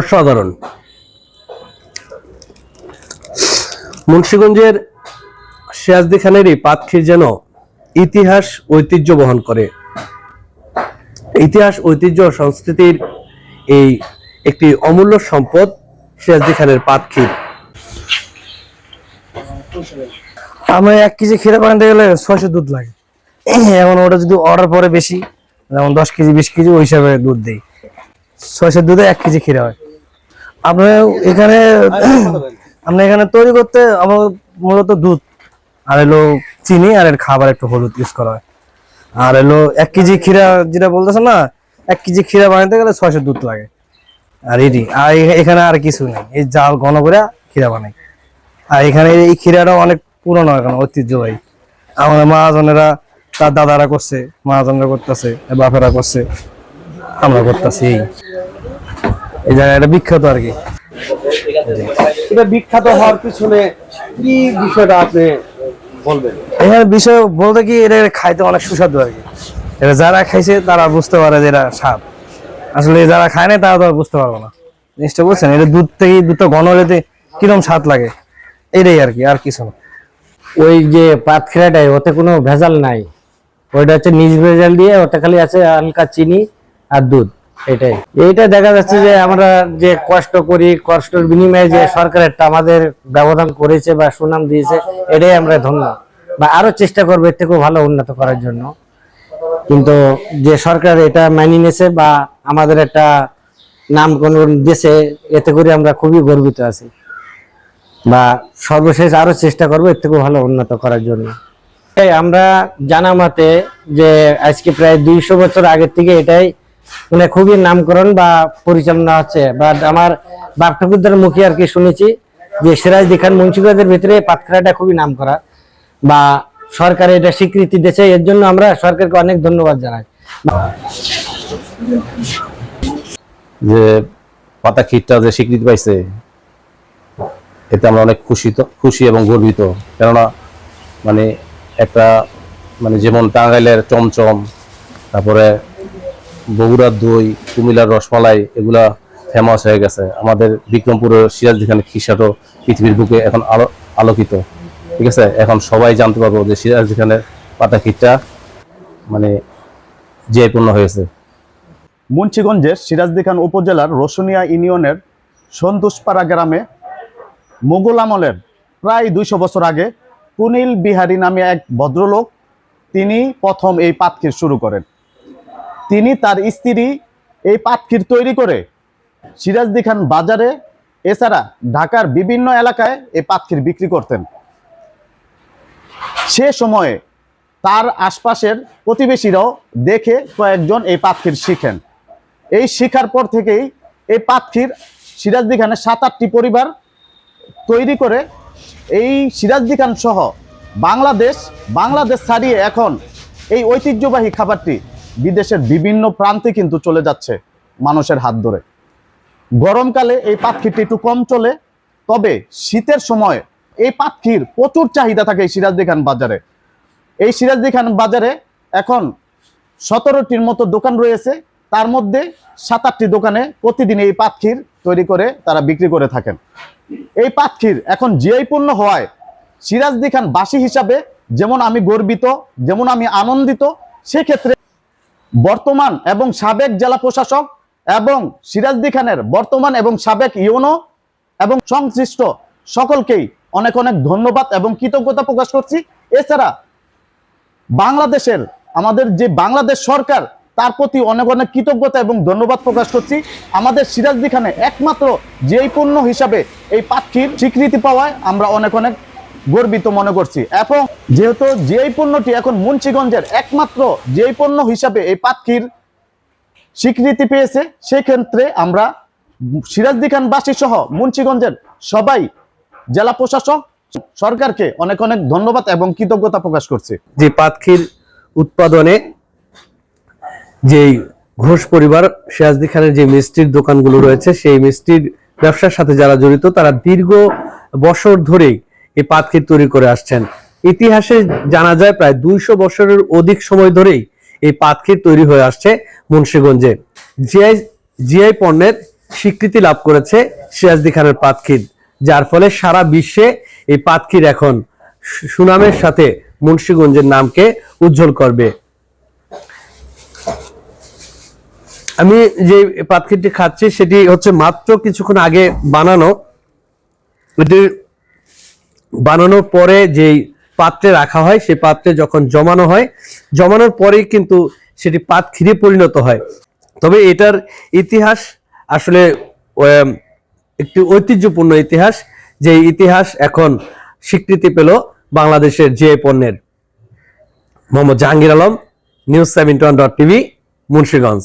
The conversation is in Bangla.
অসাধারণ। মুন্সিগঞ্জের খানের এই পাতখির যেন ইতিহাস ঐতিহ্য বহন করে। ইতিহাস, ঐতিহ্য, সংস্কৃতির এই একটি অমূল্য সম্পদ সিরাজদি খানের পাতখির আমি এক কেজি ক্ষীরা বানাতে গেলে ছয়শো দুধ লাগে। এখন ওটা যদি অর্ডার পরে বেশি, যেমন দশ কেজি, বিশ কেজি, ওই হিসাবে দুধ দেই। ছয়শো দুধে এক কেজি ক্ষীরা হয়। আপনার এখানে আপনার এখানে তৈরি করতে আমার মূলত দুধ, আর এলো চিনি, আর এর খাবার একটু হলুদ ইউজ করা হয়। আর এলো এক কেজি ক্ষীরা যেটা বলতেছে না, এক কেজি ক্ষীরা বানাতে গেলে ছয়শো দুধ লাগে। আর এটি আর এখানে আর কিছু নেই। এই জাল ঘন করে ক্ষীরা বানাই। আর এখানে এই ক্ষীরাটা অনেক পুরনো এখন, ঐতিহ্যবাহী। আমাদের মহাজনেরা তার দাদারা করছে মহাজনরা করতেছে বাপেরা করছে, আমরা করতেছি এই। এই জায়গাটা বিখ্যাত আর কি। এটা বিখ্যাত হওয়ার পিছনে কি বিষয়টা আপনি বলবেন? এখানে বিষয় বলতে কি এটা খাইতে অনেক সুস্বাদু আর কি। এটা যারা খাইছে তারা বুঝতে পারে যে এটা স্বাদ। আসলে যারা খায় না তারা তো আর বুঝতে পারব না। জিনিসটা বুঝছেন? এটা দুধ থেকে দুধটা ঘন হলেতে কিরম স্বাদ লাগে? এটাই আর কি আর কিছু না। ওই যে পাতখিরাটাই ওতে কোনো ভেজাল নাই। ওইটা হচ্ছে নিজ ভেজাল দিয়ে ওটা খালি আছে হালকা চিনি আর দুধ। এটাই। এইটা দেখা যাচ্ছে যে আমরা যে কষ্ট করি, কষ্টের বিনিময়ে যে সরকার একটা আমাদের ব্যবধান করেছে বা সুনাম দিয়েছে, এটাই আমরা ধন্য। বা আরও চেষ্টা করব এর থেকেও ভালো উন্নত করার জন্য। কিন্তু যে সরকার এটা মানি নিয়েছে বা আমাদের একটা নাম কোন দেশে এতে করে আমরা খুবই গর্বিত আছি। বা সর্বশেষ আরও চেষ্টা করব এর থেকে ভালো উন্নত করার জন্য। আমরা জানা মতে যে আজকে প্রায় দুইশো বছর আগের থেকে এটাই মানে খুবই নামকরণ বা পরিচালনা হচ্ছে। বা আমার বাপ ঠাকুরদার মুখে আর কি শুনেছি যে সিরাজ খান মুন্সিগঞ্জের ভিতরে পাতখানাটা খুবই নাম করা বা সরকার এটা স্বীকৃতি দিয়েছে। এর জন্য আমরা সরকারকে অনেক ধন্যবাদ জানাই। যে পাতা ক্ষীরটা যে স্বীকৃতি পাইছে, এতে আমরা অনেক খুশি খুশি এবং গর্বিত। কেননা মানে একটা মানে যেমন টাঙ্গাইলের চমচম, তারপরে বগুড়ার দই, কুমিল্লার রসমালাই, এগুলা ফেমাস হয়ে গেছে। আমাদের বিক্রমপুরের সিরাজ খানের খিসাটো পৃথিবীর বুকে এখন আলো আলোকিত। ঠিক আছে? এখন সবাই জানতে পারব যে সিরাজ খানের পাতা ক্ষীরটা মানে যে পূর্ণ হয়েছে। মুন্সিগঞ্জের সিরাজদিখান উপজেলার রসুনিয়া ইউনিয়নের সন্তোষপাড়া গ্রামে মোগল আমলের প্রায় দুইশো বছর আগে কুনিল বিহারী নামে এক ভদ্রলোক, তিনি প্রথম এই পাতখির শুরু করেন। তিনি তার স্ত্রী এই পাতখির তৈরি করে সিরাজদি খান বাজারে, এছাড়া ঢাকার বিভিন্ন এলাকায় এই পাতখির বিক্রি করতেন। সে সময়ে তার আশপাশের প্রতিবেশীরাও দেখে কয়েকজন এই পাতখির শিখেন। এই শিখার পর থেকেই এই পাতখির সিরাজদি খানের সাত আটটি পরিবার তৈরি করে এই সিরাজদি খান সহ বাংলাদেশ বাংলাদেশ ছাড়িয়ে এখন এই ঐতিহ্যবাহী খাবারটি বিদেশের বিভিন্ন প্রান্তে কিন্তু চলে যাচ্ছে মানুষের হাত ধরে। গরমকালে এই পাতখিরটি একটু কম চলে, তবে শীতের সময় এই পাতখির প্রচুর চাহিদা থাকে এই সিরাজদি খান বাজারে। এই সিরাজদি খান বাজারে এখন সতেরোটির মতো দোকান রয়েছে, তার মধ্যে সাত আটটি দোকানে প্রতিদিন এই পাতখির তৈরি করে তারা বিক্রি করে থাকেন। এই পাতখির এখন জিআই পূর্ণ হওয়ায় সিরাজদি খান বাসী হিসাবে যেমন আমি গর্বিত, যেমন আমি আনন্দিত, সেক্ষেত্রে বর্তমান এবং সাবেক জেলা প্রশাসক এবং সিরাজদি খানের বর্তমান এবং সাবেক ইউনো এবং সংশ্লিষ্ট সকলকেই অনেক অনেক ধন্যবাদ এবং কৃতজ্ঞতা প্রকাশ করছি। এছাড়া বাংলাদেশের, আমাদের যে বাংলাদেশ সরকার, তার প্রতি অনেক অনেক কৃতজ্ঞতা এবং ধন্যবাদ প্রকাশ করছি। আমাদের সিরাজদি খানে একমাত্র যেই পণ্য হিসাবে এই পাখির স্বীকৃতি পাওয়ায় আমরা অনেক অনেক গর্বিত মনে করছি। এবং যেহেতু যেই পণ্যটি এখন মুন্সিগঞ্জের একমাত্র যেই পণ্য হিসাবে এই পাখির স্বীকৃতি পেয়েছে, সেক্ষেত্রে আমরা সিরাজদি খানবাসী সহ মুন্সিগঞ্জের সবাই জেলা প্রশাসক সরকারকে অনেক অনেক ধন্যবাদ এবং কৃতজ্ঞতা প্রকাশ করছি। যে পাতখির উৎপাদনে যেই ঘোষ পরিবার সিরাজদি খানের যে মিষ্টির দোকানগুলো রয়েছে, সেই মিষ্টির ব্যবসার সাথে যারা জড়িত, তারা দীর্ঘ বছর ধরেই এই পাতখির তৈরি করে আসছেন। ইতিহাসে জানা যায় প্রায় দুইশো বছরের অধিক সময় ধরেই এই পাতখির তৈরি হয়ে আসছে মুন্সীগঞ্জে। জিআই জিআই পণ্যের স্বীকৃতি লাভ করেছে সিরাজদি খানের পাতখির যার ফলে সারা বিশ্বে এই পাতখির এখন সুনামের সাথে মুন্সিগঞ্জের নামকে উজ্জ্বল করবে। আমি যে পাতখিরটি খাচ্ছি, সেটি হচ্ছে মাত্র কিছুক্ষণ আগে বানানো। এটি বানানোর পরে যেই পাত্রে রাখা হয় সেই পাত্রে যখন জমানো হয়, জমানোর পরেই কিন্তু সেটি পাত খিরে পরিণত হয়। তবে এটার ইতিহাস আসলে একটি ঐতিহ্যপূর্ণ ইতিহাস, যে ইতিহাস এখন স্বীকৃতি পেল বাংলাদেশের যে পণ্যের। Mohammad Jahangir Alam, news seventy dot TV, Munshiganj.